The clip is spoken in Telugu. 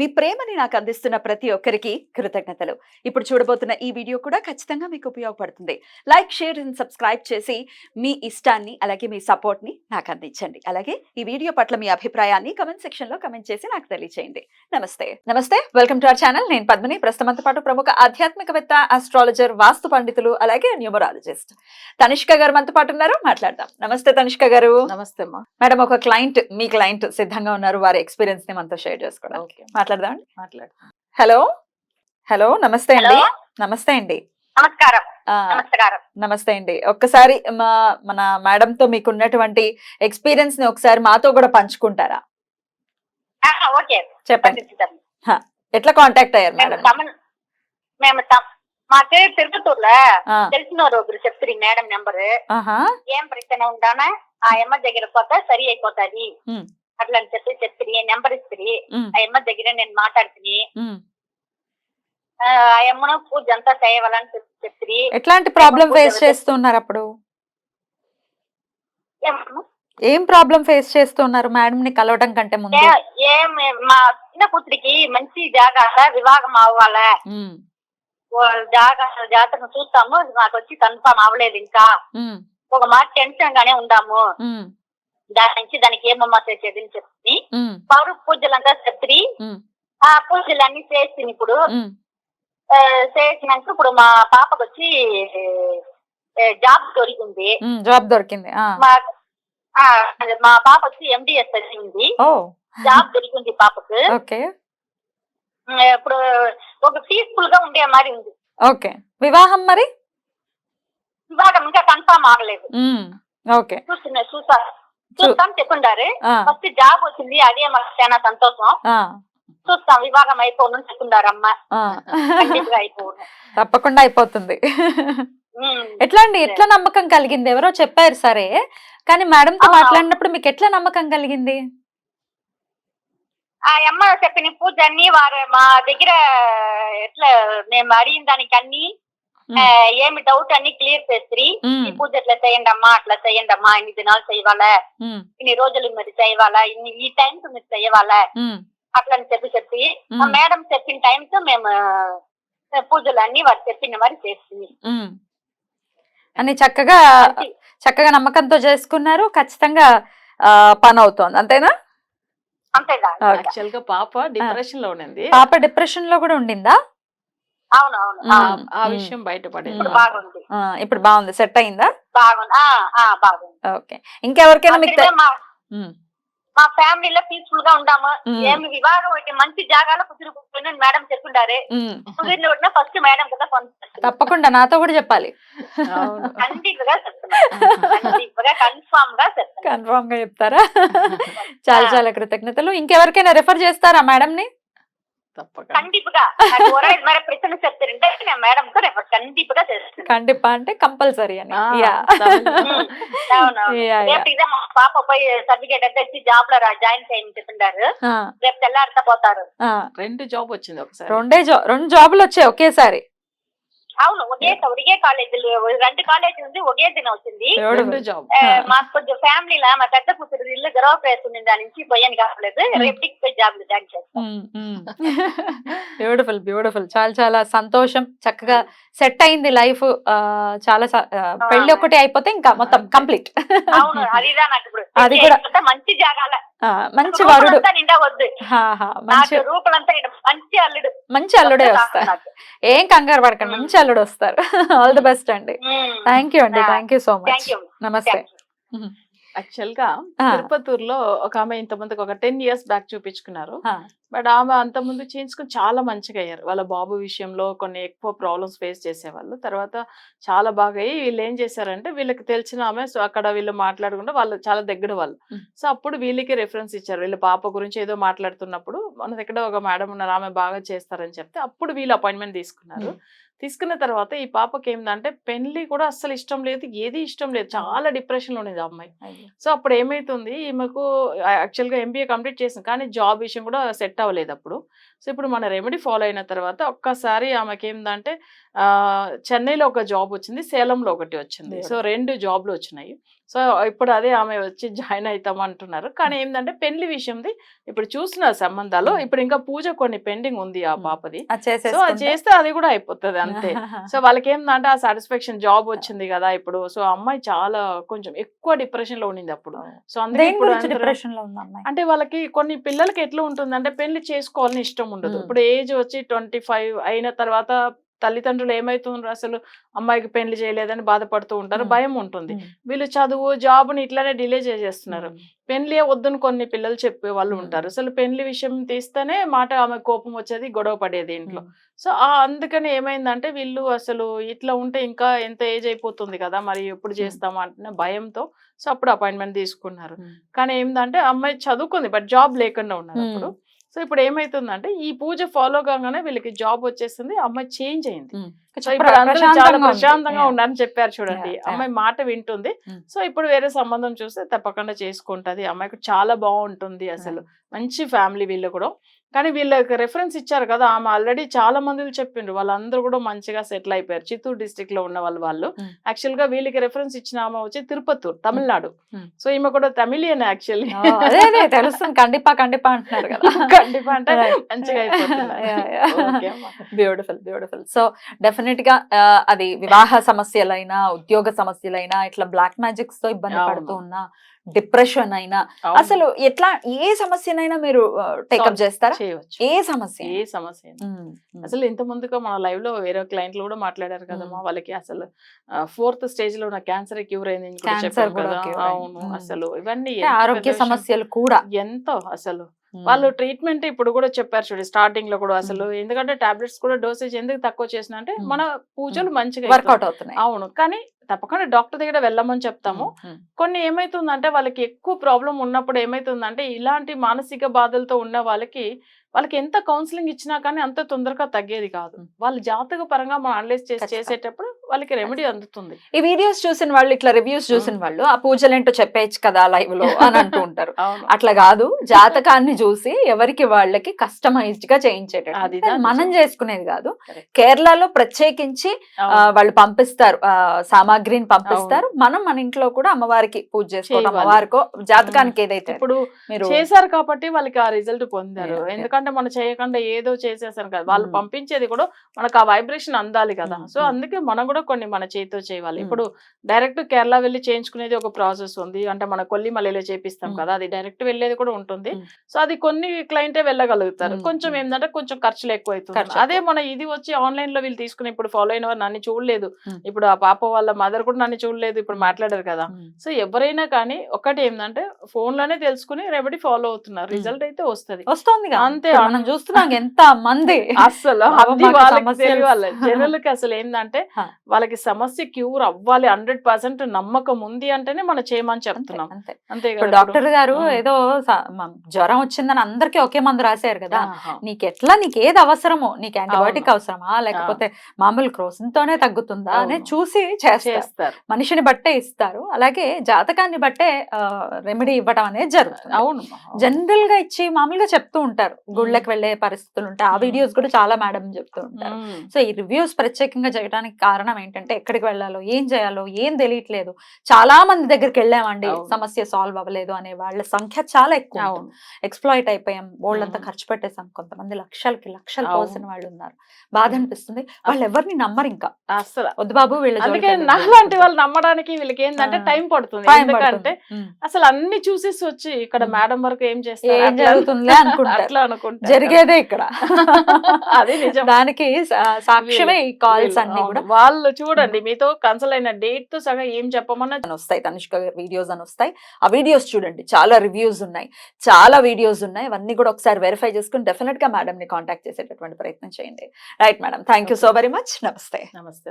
మీ ప్రేమని నాకు అందిస్తున్న ప్రతి ఒక్కరికి కృతజ్ఞతలు. ఇప్పుడు చూడబోతున్న ఈ వీడియో కూడా ఖచ్చితంగా మీకు ఉపయోగపడుతుంది. లైక్ షేర్ అండ్ సబ్స్క్రైబ్ చేసి మీ ఇష్టాన్ని అలాగే మీ సపోర్ట్ని నాకు అందించండి. అలాగే ఈ వీడియో పట్ల మీ అభిప్రాయాన్ని కమెంట్ సెక్షన్లో కమెంట్ చేసి నాకు తెలియజేయండి నమస్తే. నమస్తే. Welcome to our channel. నేను పద్మిని. ప్రస్తుతంతో పాటు ప్రముఖ ఆధ్యాత్మికవేత్త ఆస్ట్రాలజర్ వాస్తు పండితులు అలాగే న్యూమరాలజిస్ట్ తనిష్క గారు మనతో పాటు ఉన్నారు. మాట్లాడదాం. నమస్తే తనిష్క గారు. నమస్తే మేడం ఒక క్లయింట్ మీ క్లయింట్ సిద్ధంగా ఉన్నారు. వారి ఎక్స్పీరియన్స్ని మనతో షేర్ చేసుకోవడం ఓకే. మాట్లాడదాం మాట్లాడు. హలో? హలో నమస్తే అండి. నమస్తే అండి. నమస్కారం. నమస్తే అండి. ఒక్కసారి మా మన మేడం తో మీకు ఉన్నటువంటి ఎక్స్పీరియన్స్ని ఒకసారి మాతో కూడా పంచుకుంటారా? ఆ, ఓకే. చెప్పండి. ఎట్లా కాంటాక్ట్ అయ్యారు మేడం? మేము మాకు తిరుపతూర్లో ఆ, తెలిసిన వారు ఒకరు చెప్తారు మేడం నెంబర్. ఆహా. ఏం ప్రశ్న ఉండానా ఆ అమ్మ దగ్గర పోతే సరి అయిపోతాది. అట్లా అని చెప్పి చెప్తుంది నెంబర్ ఇస్తుంది ఉమ్, ఆ అమ్మ దగ్గర నేను మాట్లాడుతుంది. ఆ అమ్మను పూజ అంతా చేయవాలని చెప్పి చెప్తుంది ఎట్లాంటి ప్రాబ్లం ఫేస్ చేస్తున్నారు అప్పుడు? ఏం- ప్రాబ్లం ఫేస్ చేస్తున్నారు మేడం ని కలవడం కంటే ముందు? ఏ- మా చిన్న కూతురికి మంచి జాగా వివాహం అవ్వాలా. జాగా జాతకం చూస్తాము నాకు వచ్చి కన్ఫర్మ్ అవ్వలేదు ఇంకా. ఒక మాట టెన్షన్ గానే ఉమ్, దాని నుంచి దానికి ఏమమ్మా చేసేది అని చెప్పి పౌరు పూజలంతా చెప్పి ఆ పూజలన్నీ చేసింది ఇప్పుడు చేసినాక ఇప్పుడు మా పాపకు వచ్చి జాబ్ దొరికింది. జాబ్ దొరికింది. మా పాప వచ్చి ఎండిఎస్ చదివింది. ఓ. జాబ్ దొరికింది పాపకు. ఇప్పుడు ఒక పీస్ఫుల్గా ఉండే మరి ఉంది. ఓకే. వివాహం మరి? వివాహం ఇంకా కన్ఫర్మ్ ఆగలేదు. ఓకే. చూస్తున్నా చూసా చూస్తాం చెప్పుండారు ఫస్ట్ జాబ్ వచ్చింది అదే మాకు చాలా సంతోషం. చూస్తాం వివాహం అయిపోను చెప్పుండారు అమ్మ. తప్పకుండా అయిపోతుంది. ఎట్లా అండి? ఎట్లా నమ్మకం కలిగింది? ఎవరో చెప్పారు సరే కానీ మేడం తో. మాట్లాడినప్పుడు మీకు ఎట్లా నమ్మకం కలిగింది? ఆ అమ్మ చెప్పిన పూజ అన్ని వారు మా దగ్గర ఎట్లా మేము అడిగిన దానికి అన్ని ఏమి డౌట్ అన్ని క్లియర్ చేసి ఈ పూజ ఎట్లా చేయండి అమ్మా అట్లా చేయండి అమ్మా ఇన్ని దినాలు చేయవాలా? ఇన్ని రోజులు మీరు చేయవాలా? ఇన్ని ఈ టైమ్స్ మీరు చేయవాలా? అట్లా అని చెప్పి చెప్పి మేడం చెప్పిన టైమ్స్ మేము పూజలు అన్ని వారు చెప్పిన మరి చేస్తుంది. అని చక్కగా చక్కగా నమ్మకంతో చేసుకున్నారు. ఖచ్చితంగా పని అవుతోంది. అంతేనా? అంతేగా. పాప డిప్రెషన్లో ఉండింది. పాప డిప్రెషన్లో కూడా ఉండిందా. ఆ-. విషయం బయటపడింది. ఇప్పుడు. బాగుంది. ఆ, ఇప్పుడు బాగుంది. సెట్ అయిందా? బాగుంది. ఆ, ఆ, బాగుంది. ఓకే. ఇంకెవరికైనా మీకు మా ఫ్యామిలీలో పీస్ఫుల్గా ఉండాము. ఏమి వివాహం ఒకటి మంచి జాగాలో కుదిరిపోయిన మేడం చెప్తుండారు. కుదిరిన ఒకటిన ఫస్ట్ మేడం కదా. తప్పకుండా నాతో కూడా చెప్పాలి. కన్ఫామ్గా కన్ఫామ్గా చెప్తారా? చాలా చాలా కృతజ్ఞతలు. ఇంకెవరికైనా రెఫర్ చేస్తారా మేడం ని కండిపా అంటే కంపల్సరీ అని. యా. రేపు ఇదే మా పాప పోయి సర్టిఫికేట్ వచ్చి జాబ్లో జాయిన్ చేయని చెప్పిండారు. రేపు తెల్లారితో పోతారు. రెండు జాబ్ వచ్చింది ఒకసారి. రెండే జాబ్ రెండు జాబులు వచ్చాయి ఒకేసారి. అవును ఒకే ఒకే కాలేజీలు రెండు కాలేజీ ఉంది ఒకే దిన వచ్చింది. మాకు కొంచెం ఫ్యామిలీలో మా పెద్ద కూతురు ఇల్లు గర్వ ఉంది దాని నుంచి పోయాను కావలేదు రేపటికి పోయి జాబ్ జాయిన్ చేస్తాం. బ్యూటిఫుల్ బ్యూటిఫుల్ చాలా చాలా సంతోషం. చక్కగా సెట్ అయింది లైఫ్ చాలా పెళ్ళి ఒకటి అయిపోతే ఇంకా మొత్తం. కంప్లీట్ అవును అదిదా నాకు ఇప్పుడు. అది కూడా- మంచి జాగాల. మంచి వరుడు. రూపులంతా నిండా వద్దు. హా, హా, మంచి రూపులంతా మంచి మంచి అల్లుడే వస్తే వస్తారు. ఏం కంగారు పడకండి. మంచి అల్లుడు వస్తారు. ఆల్ ది బెస్ట్ అండి. థ్యాంక్ యూ అండి. థ్యాంక్ యూ సో మచ్ నమస్తే. యాక్చువల్గా ఆ, తిరుపతూరులో ఒక ఆమె ఇంతమందికి ఒక టెన్ ఇయర్స్ బ్యాక్ చూపించుకున్నారు బట్ ఆమె అంత ముందు చేయించుకుని చాలా మంచిగా అయ్యారు వాళ్ళ బాబు విషయంలో కొన్ని ఎక్కువ ప్రాబ్లమ్స్ ఫేస్ చేసేవాళ్ళు. తర్వాత చాలా బాగా అయ్యి వీళ్ళు ఏం చేశారంటే వీళ్ళకి తెలిసిన ఆమె సో అక్కడ వీళ్ళు మాట్లాడకుండా వాళ్ళు చాలా దగ్గర వాళ్ళు. సో అప్పుడు వీళ్ళకి రెఫరెన్స్ ఇచ్చారు. వీళ్ళ పాప గురించి ఏదో మాట్లాడుతున్నప్పుడు మన దగ్గర ఒక మేడం ఉన్నారు. ఆమె బాగా చేస్తారని చెప్తే అప్పుడు వీళ్ళు అపాయింట్మెంట్ తీసుకున్నారు. తీసుకున్న తర్వాత ఈ పాపకి ఏంటంటే పెళ్ళి కూడా అస్సలు ఇష్టం లేదు ఏది ఇష్టం లేదు. చాలా డిప్రెషన్లో ఉండేది అమ్మాయి. సో అప్పుడు ఏమైతుంది ఈమెకు యాక్చువల్గా ఎంబీఏ కంప్లీట్ చేసింది కానీ జాబ్ విషయం కూడా సెట్ అవ్వలేదు అప్పుడు. సో ఇప్పుడు మన రెమెడీ ఫాలో అయిన తర్వాత ఒక్కసారి ఆమెకి ఏంటంటే ఆ, చెన్నైలో ఒక జాబ్ వచ్చింది సేలంలో ఒకటి వచ్చింది. సో రెండు జాబ్లు వచ్చినాయి. సో ఇప్పుడు అదే ఆమె వచ్చి జాయిన్ అవుతాం అంటున్నారు. కానీ ఏంటంటే పెళ్ళి విషయంది. ఇప్పుడు చూసిన సంబంధాలు. ఇప్పుడు ఇంకా పూజ కొన్ని పెండింగ్ ఉంది ఆ. పాపది. సో అది చేస్తే అది కూడా అయిపోతుంది అంతే. సో వాళ్ళకి ఏంటంటే ఆ సాటిస్ఫాక్షన్ జాబ్ వచ్చింది కదా ఇప్పుడు. సో అమ్మాయి చాలా కొంచెం ఎక్కువ డిప్రెషన్లో ఉండింది అప్పుడు. సో అందుకే అంటే వాళ్ళకి కొన్ని పిల్లలకి ఎట్లా ఉంటుందంటే పెళ్ళి చేసుకోవాలని ఇష్టం ఉండదు. ఇప్పుడు ఏజ్ వచ్చి ట్వంటీ ఫైవ్ అయిన తర్వాత తల్లిదండ్రులు ఏమైతుండ్రు అసలు అమ్మాయికి పెళ్ళి చేయలేదని బాధపడుతూ ఉంటారు. భయం ఉంటుంది. వీళ్ళు చదువు జాబ్ని ఇట్లానే డిలే చేసేస్తున్నారు. పెళ్ళి వద్దని కొన్ని పిల్లలు చెప్పే వాళ్ళు. ఉంటారు అసలు పెళ్ళి విషయం తీస్తేనే మాట ఆమె కోపం వచ్చేది గొడవ పడేది ఇంట్లో. సో ఆ అందుకని ఏమైందంటే వీళ్ళు అసలు ఇట్లా ఉంటే ఇంకా ఎంత ఏజ్ అయిపోతుంది కదా మరి ఎప్పుడు చేస్తామా అంటే భయంతో సో అప్పుడు అపాయింట్మెంట్ తీసుకున్నారు. కానీ ఏంటంటే అమ్మాయి చదువుకుంది బట్ జాబ్ లేకుండా ఉన్నారు. అప్పుడు సో ఇప్పుడు ఏమైతుందంటే ఈ పూజ ఫాలో కాగానే వీళ్ళకి జాబ్ వచ్చేసింది అమ్మాయి చేంజ్ అయింది మ్మ్. సో ఇప్పుడు అందరూ చాలా ప్రశాంతంగా. ఉన్నారని చెప్పారు చూడండి. అమ్మాయి మాట వింటుంది. సో ఇప్పుడు వేరే సంబంధం చూస్తే తప్పకుండా చేసుకుంటది అమ్మాయికి చాలా బాగుంటుంది అసలు మంచి ఫ్యామిలీ వీళ్ళు కూడా కానీ వీళ్ళకి రెఫరెన్స్ ఇచ్చారు కదా ఆమె ఆల్రెడీ చాలా మంది చెప్పిండ్రు వాళ్ళందరూ కూడా మంచిగా సెటిల్ అయిపోయారు చిత్తూరు డిస్ట్రిక్ట్లో ఉన్న వాళ్ళు వాళ్ళు. యాక్చువల్గా వీళ్ళకి రెఫరెన్స్ ఇచ్చిన ఆమె వచ్చి తిరుపతూరు తమిళనాడు. సో ఈమె కూడా తమిళియన్ యాక్చువల్లీ తెలుస్తుంది కండిపా కండిపా అంటున్నారు కదా కండిపా అంటే. మంచిగా. బ్యూటిఫుల్ బ్యూటిఫుల్ సో డెఫినెట్గా అది వివాహ సమస్యలైనా ఉద్యోగ సమస్యలైనా ఇట్లా బ్లాక్ మ్యాజిక్స్తో ఇబ్బంది. పడుతూ ఉన్నా డిప్రెషన్ అయినా. అసలు ఎట్లా ఏ సమస్యనైనా మీరు టేకప్ చేస్తారా చేయవచ్చు ఏ సమస్య ఏ సమస్య. అసలు ఇంత ముందుగా మన లైవ్లో వేరే క్లయింట్లు కూడా మాట్లాడారు కదమ్మా వాళ్ళకి అసలు ఫోర్త్ స్టేజ్లో ఉన్న క్యాన్సర్ క్యూర్ అయింది. అవును. అసలు ఇవన్నీ ఆరోగ్య. సమస్యలు కూడా ఎంతో అసలు వాళ్ళు ట్రీట్మెంట్ ఇప్పుడు కూడా చెప్పారు చూడండి స్టార్టింగ్లో కూడా అసలు ఎందుకంటే టాబ్లెట్స్ కూడా డోసేజ్ ఎందుకు తక్కువ చేసిన అంటే. మన పూజలు మంచిగా వర్కౌట్. అవుతున్నాయి అవును కానీ తప్పకుండా డాక్టర్ దగ్గర వెళ్ళమని చెప్తాము. కొన్ని ఏమైతుందంటే వాళ్ళకి ఎక్కువ ప్రాబ్లం ఉన్నప్పుడు ఏమైతుందంటే ఇలాంటి మానసిక బాధలతో ఉన్న వాళ్ళకి వాళ్ళకి ఎంత కౌన్సిలింగ్ ఇచ్చినా కానీ అంత తొందరగా తగ్గేది కాదు. వాళ్ళు జాతక పరంగా మనం అనలైజ్ చేసి. చేసేటప్పుడు వాళ్ళకి రెమెడీ అందుతుంది. ఈ వీడియోస్ చూసిన వాళ్ళు ఇట్లా రివ్యూస్ చూసిన వాళ్ళు ఆ పూజలు ఏంటో చెప్పేయచ్చు కదా లైవ్లో అని అంటూ ఉంటారు అట్లా కాదు జాతకాన్ని చూసి ఎవరికి వాళ్ళకి కస్టమైజ్డ్గా అది మనం చేసుకునేది కాదు. కేరళలో ప్రత్యేకించి. వాళ్ళు పంపిస్తారు ఆ, సామాగ్రిని పంపిస్తారు. మనం మన ఇంట్లో కూడా అమ్మవారికి పూజ చేసుకోవడం. అమ్మవారికో జాతకానికి ఏదైతే ఇప్పుడు మీరు చేశారు కాబట్టి వాళ్ళకి ఆ రిజల్ట్ పొందారు. ఎందుకంటే మనం చేయకుండా ఏదో చేసేసారు కదా వాళ్ళు. పంపించేది కూడా మనకు ఆ వైబ్రేషన్ అందాలి కదా. సో. అందుకే మనం కూడా కొన్ని మన చేతితో చేయాలి. ఇప్పుడు డైరెక్ట్ కేరళ వెళ్ళి చేయించుకునేది ఒక ప్రాసెస్ ఉంది. అంటే మన కొల్లిమల్లిలో చేపిస్తాం మ్మ్. కదా అది డైరెక్ట్ వెళ్ళేది కూడా ఉంటుంది. సో అది కొన్ని క్లయింటే వెళ్ళగలుగుతారు. కొంచెం. ఏంటంటే కొంచెం ఖర్చులు ఎక్కువ అవుతుంది అదే మన ఇది వచ్చి ఆన్లైన్లో వీళ్ళు తీసుకుని ఇప్పుడు ఫాలో అయిన వారు నన్ను చూడలేదు. ఇప్పుడు ఆ పాప వాళ్ళ మదర్ కూడా నన్ను చూడలేదు. ఇప్పుడు మాట్లాడారు కదా. సో ఎవరైనా కానీ ఒకటి ఏంటంటే ఫోన్లోనే తెలుసుకుని రెమెడీ ఫాలో అవుతున్నారు. రిజల్ట్ అయితే వస్తది. వస్తోందిగా. అంతే, మనం చూస్తున్నాం ఎంత మంది అసలు జనులకి అసలు ఏంటంటే. వాళ్ళకి సమస్య క్యూర్ అవ్వాలి హండ్రెడ్ పర్సెంట్ నమ్మకం ఉంది అంటేనే మనం చేయమని చెప్తున్నాం. అంతే. డాక్టర్ గారు. ఏదో జ్వరం వచ్చిందని అందరికి ఒకే మందు రాశారు కదా. నీకు ఎట్లా నీకు ఏది అవసరమో నీకు యాంటీబయాటిక్. అవసరమా లేకపోతే మామూలు క్రోసిన్ తోనే తగ్గుతుందా అని. చూసి చేస్తారు. మనిషిని బట్టే ఇస్తారు. అలాగే జాతకాన్ని బట్టే రెమెడీ ఇవ్వడం అనేది జరుగుతుంది. అవును. జనరల్గా ఇచ్చి మామూలుగా చెప్తూ ఉంటారు. గుళ్ళకి వెళ్ళే పరిస్థితులు ఉంటాయి. ఆ. వీడియోస్ కూడా చాలా మేడం చెప్తూ ఉంటారు. సో ఈ రివ్యూస్ ప్రత్యేకంగా చేయడానికి కారణం ఏంటంటే ఎక్కడికి వెళ్ళాలో ఏం చేయాలో ఏం తెలియట్లేదు చాలా మంది దగ్గరికి వెళ్ళామండి. సమస్య సాల్వ్ అవ్వలేదు అనే వాళ్ళ సంఖ్య చాలా ఎక్కువ ఎక్స్ప్లాయిట్ అయిపోయాం వాళ్ళంతా. ఖర్చు పెట్టేసాం కొంతమంది లక్షలకి లక్షలు. పోసిన వాళ్ళు ఉన్నారు బాధ అనిపిస్తుంది వాళ్ళు ఎవరిని నమ్మరు ఇంకా అసలు వద్దు బాబు వీళ్ళ అందుకే నాలాంటి. వాళ్ళు నమ్మడానికి వీళ్ళకి ఏంటంటే. టైం పడుతుంది ఎందుకంటే. అసలు అన్ని చూసేసి వచ్చి ఇక్కడ. మేడం వరకు ఏం చేస్తారు ఏం. అట్లా అనుకుంటారు జరిగేదే ఇక్కడ అది నిజం దానికి సాక్ష్యమే ఈ కాల్స్ అన్ని. కూడా వాళ్ళు చూడండి. మీతో కన్సల్ అయిన డేట్తో సగం ఏం చెప్పమన్నా వస్తాయి. తనిష్క వీడియోస్ అని వస్తాయి. ఆ వీడియోస్ చూడండి. చాలా రివ్యూస్ ఉన్నాయి. చాలా వీడియోస్ ఉన్నాయి. అవన్నీ కూడా ఒకసారి వెరిఫై చేసుకుని డెఫినెట్గా మేడం ని కాంటాక్ట్ చేసేటటువంటి ప్రయత్నం చేయండి. Right madam thank you so very much నమస్తే. నమస్తే